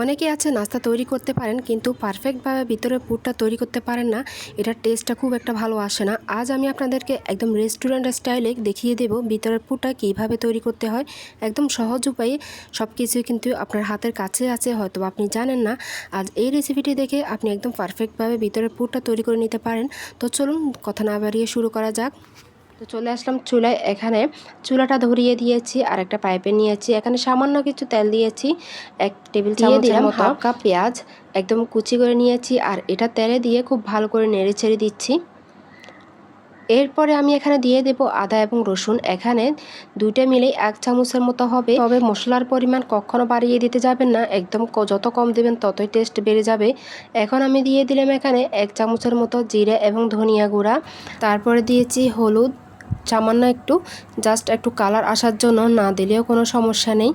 অনেকে আছে, নাস্তা তৈরি করতে পারেন, কিন্তু পারফেক্টভাবে ভিতরে পুরটা তৈরি করতে পারেন না। এটার টেস্টটা খুব একটা ভালো আসে না। আজ আমি আপনাদেরকে একদম রেস্টুরেন্ট স্টাইলে দেখিয়ে দেব ভিতরের পুরটা কীভাবে তৈরি করতে হয়। একদম সহজ উপায়ে সব কিছুই কিন্তু আপনার হাতের কাছে আছে হয়তো আপনি জানেন না। আজ এই রেসিপিটি দেখে আপনি একদম পারফেক্টভাবে ভিতরের পুরটা তৈরি করে নিতে পারেন। তো চলুন, কথা না বাড়িয়ে শুরু করা যাক। তো চলে আসলাম চুলায়। এখানে চুলাটা ধরিয়ে দিয়েছি আর একটা পাইপে নিয়েছি। এখানে সামান্য কিছু তেল দিয়েছি এক টেবিল চামচ দিলাম হাফ কাপ পেঁয়াজ। একদম কুচি করে নিয়েছি আর এটা তেলে দিয়ে খুব ভালো করে নেড়ে ছেড়ে দিচ্ছি। এরপরে আমি এখানে দিয়ে দেব আদা এবং রসুন। এখানে দুইটা মিলে এক চামচের মতো হবে। তবে মশলার পরিমাণ কখনো বাড়িয়ে দিতে যাবেন না। একদম যত কম দেবেন ততই টেস্ট বেড়ে যাবে। এখন আমি দিয়ে দিলাম এখানে এক চামচের মতো জিরে এবং ধনিয়া গুঁড়া। তারপরে দিয়েছি হলুদ সামান্য একটু জাস্ট একটু কালার আসার জন্য না দিলেও কোনো সমস্যা নেই।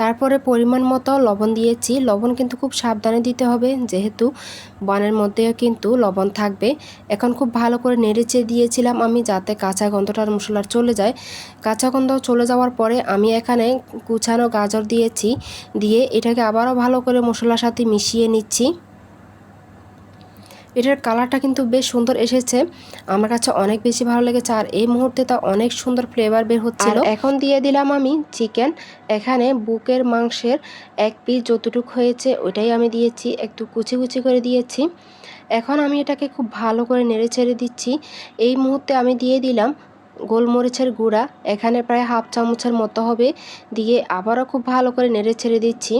তারপরে পরিমাণ মতো লবণ দিয়েছি। লবণ কিন্তু খুব সাবধানে দিতে হবে, যেহেতু বানের মধ্যেও কিন্তু লবণ থাকবে। এখন খুব ভালো করে নেড়েচে দিয়েছিলাম আমি যাতে কাঁচা গন্ধটার মশলার চলে যায়। কাঁচা গন্ধ চলে যাওয়ার পরে আমি এখানে কুচানো গাজর দিয়েছি, দিয়ে এটাকে আবারও ভালো করে মশলার সাথে মিশিয়ে নিচ্ছি। এটার কালারটা কিন্তু বেশ সুন্দর এসেছে। আমার কাছে অনেক বেশি ভালো লেগেছে আর এই মুহূর্তে তা অনেক সুন্দর ফ্লেভার বের হচ্ছিল। এখন দিয়ে দিলাম আমি চিকেন এখানে বুকের মাংসের এক পিস যতটুকু হয়েছে ওইটাই আমি দিয়েছি। একটু কুচি কুচি করে দিয়েছি। এখন আমি এটাকে খুব ভালো করে নেড়ে ছেড়ে দিচ্ছি। এই মুহূর্তে আমি দিয়ে দিলাম গোলমরিচের গুঁড়া। এখানে প্রায় হাফ চামচের মতো হবে। দিয়ে আবারও খুব ভালো করে নেড়ে ছেড়ে দিচ্ছি।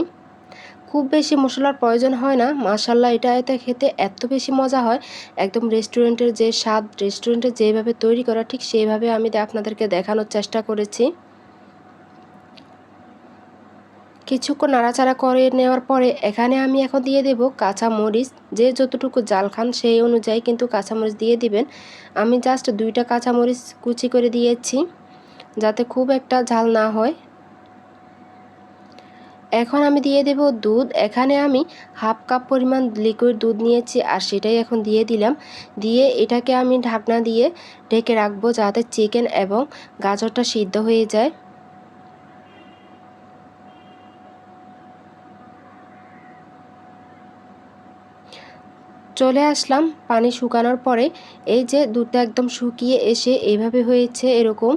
খুব বেশি মশলার প্রয়োজন হয় না। মাসাল্লাহ এটা এতে খেতে এত বেশি মজা হয়। একদম রেস্টুরেন্টের যে স্বাদ রেস্টুরেন্টে যেভাবে তৈরি করা, ঠিক সেইভাবে আমি আপনাদেরকে দেখানোর চেষ্টা করেছি। কিছুক্ষণ নাড়াচাড়া করে নেওয়ার পরে এখানে আমি এখন দিয়ে দেব কাঁচা মরিচ যে যতটুকু জাল খান সেই অনুযায়ী কিন্তু কাঁচামরিচ দিয়ে দিবেন। আমি জাস্ট দুইটা কাঁচামরিচ কুচি করে দিয়েছি, যাতে খুব একটা ঝাল না হয়। এখন আমি দিয়ে দেব দুধ। এখানে আমি হাফ কাপ পরিমাণ লিকুইড দুধ নিয়েছি আর সেটাই এখন দিয়ে দিলাম। দিয়ে এটাকে আমি ঢাকনা দিয়ে ঢেকে রাখব যাতে চিকেন এবং গাজরটা সিদ্ধ হয়ে যায়। চলে আসলাম পানি শুকানোর পরে। এই যে দুধটা একদম শুকিয়ে এসে এইভাবে হয়েছে এরকম।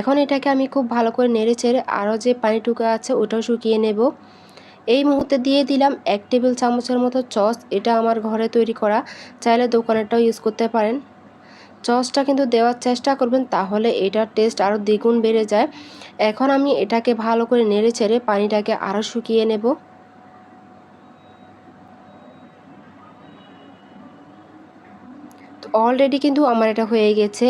এখন এটাকে আমি খুব ভালো করে নেড়ে চেড়ে আরও যে পানিটুকু আছে ওটাও শুকিয়ে নেব। এই মুহূর্তে দিয়ে দিলাম এক টেবিল চামচের মতো চস, এটা আমার ঘরে তৈরি করা। চাইলে দোকানেরটাও ইউজ করতে পারেন। চসটা কিন্তু দেওয়ার চেষ্টা করবেন, তাহলে এটার টেস্ট আরও দ্বিগুণ বেড়ে যায়। এখন আমি এটাকে ভালো করে নেড়ে ছেড়ে পানিটাকে আরও শুকিয়ে নেব। অলরেডি কিন্তু আমার এটা হয়ে গেছে।